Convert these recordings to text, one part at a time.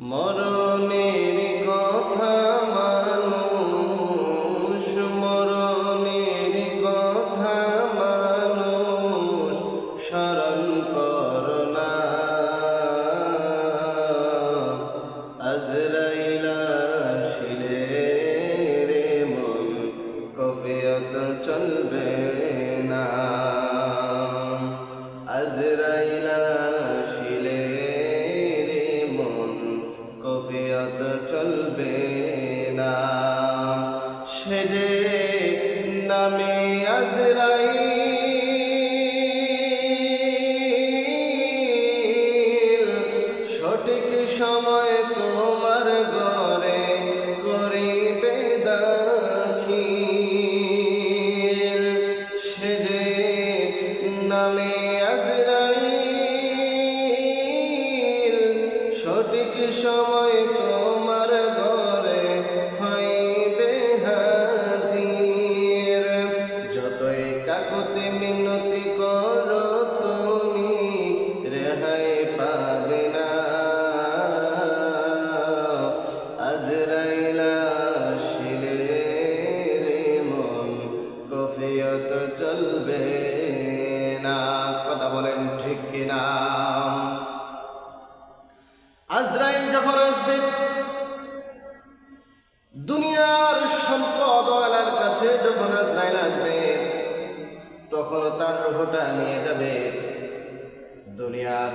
মরণের চলবে না। সে যে নামে আজরাই সঠিক সময় তোমার কাকতে মিনতি করো তুমি, রেহাই পাবে না। আজরাইলা শিলে রে মন, কফিয়ত চলবে না। কথা বলেন ঠিক কিনা? আজরাইল যখন আসবে দুনিয়ার তার রুহটা নিয়ে যাবে। দুনিয়ার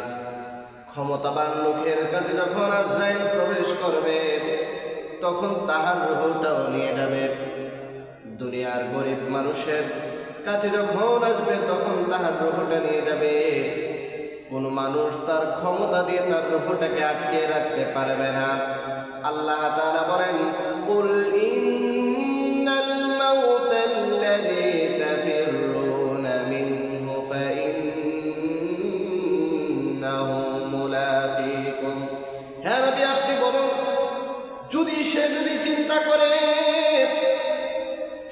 ক্ষমতাবান লোকের কাছে যখন আজরাইল প্রবেশ করবে, তখন তাহার রুহটাও নিয়ে যাবে। দুনিয়ার গরিব মানুষের কাছে যখন আসবে, তখন তাহার রুহটা নিয়ে যাবে। কোন মানুষ তার ক্ষমতা দিয়ে তার রূপটাকে আটকে রাখতে পারবে না। আল্লাহ তাআলা যদি সে যদি চিন্তা করে,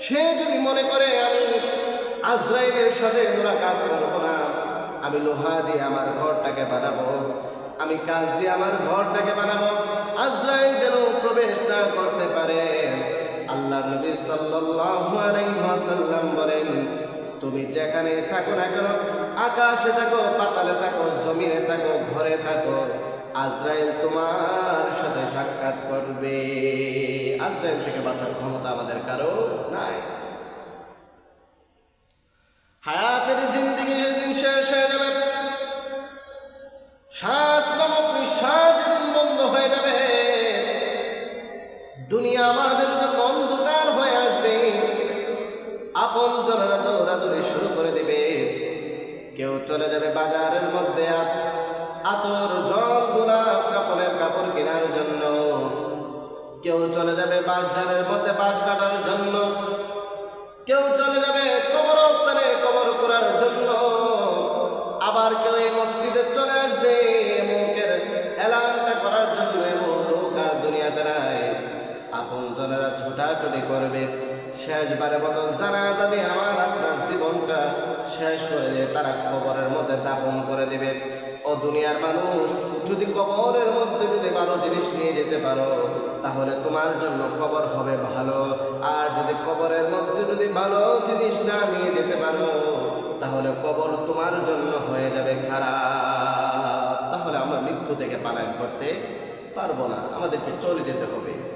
সে যদি মনে করে, আমি আজরাইলের সাথে মোলাকাত করব না, আমি লোহা দিয়ে আমার ঘরটাকে বানাবো, আমি কাজ দিয়ে আমার ঘরটাকে বানাবো, আজরাইল যেন প্রবেশ না করতে পারে। আল্লাহ নবী ওয়াসাল্লাম বলেন, তুমি যেখানে থাকো না কেন, আকাশে থাকো, পাতালে থাকো, জমিনে থাকো, ঘরে থাকো আজরাইল তোমার সাথে সাক্ষাৎ করবে। আজরাইল থেকে বাঁচার ক্ষমতা আমাদের কারও নাই। হায়াতের জিন্দিগি যেদিন শেষ হয়ে যাবে, শ্বাস নামক নিঃশ্বাস যেদিন বন্ধ হয়ে যাবে, দুনিয়া আমাদের জন্য অন্ধকার হয়ে আসবে। আপন জনেরা দৌড়াদৌড়ি শুরু করে দেবে। কেউ চলে যাবে বাজারের মধ্যে আত- আতর জল গোলাপ কাপড়ের কাপড় কেনার জন্য। কেউ চলে যাবে বাজারের মধ্যে বাঁশ কাটার জন্য। কেউ চলে যাবে কবরস্থানে কবর করার জন্য। আবার কেউ এই মসজিদে চলে আসবে মুখের এলানটা করার জন্য এমন লোক আর দুনিয়াতে নাই আপন জনেরা ছুটাছুটি করবে। শেষবারের মতো জানা জানি আমার আপনার জীবনটা শেষ করে দিয়ে তারা কবরের মধ্যে দাফন করে দেবে। দুনিয়ার মানুষ, যদি কবরের মধ্যে যদি ভালো জিনিস নিয়ে যেতে পারো, তাহলে তোমার জন্য কবর হবে ভালো। আর যদি কবরের মধ্যে যদি ভালো জিনিস না নিয়ে যেতে পারো, তাহলে কবর তোমার জন্য হয়ে যাবে খারাপ। তাহলে আমরা মৃত্যু থেকে পালায়ন করতে পারব না। আমাদেরকে চলে যেতে হবে।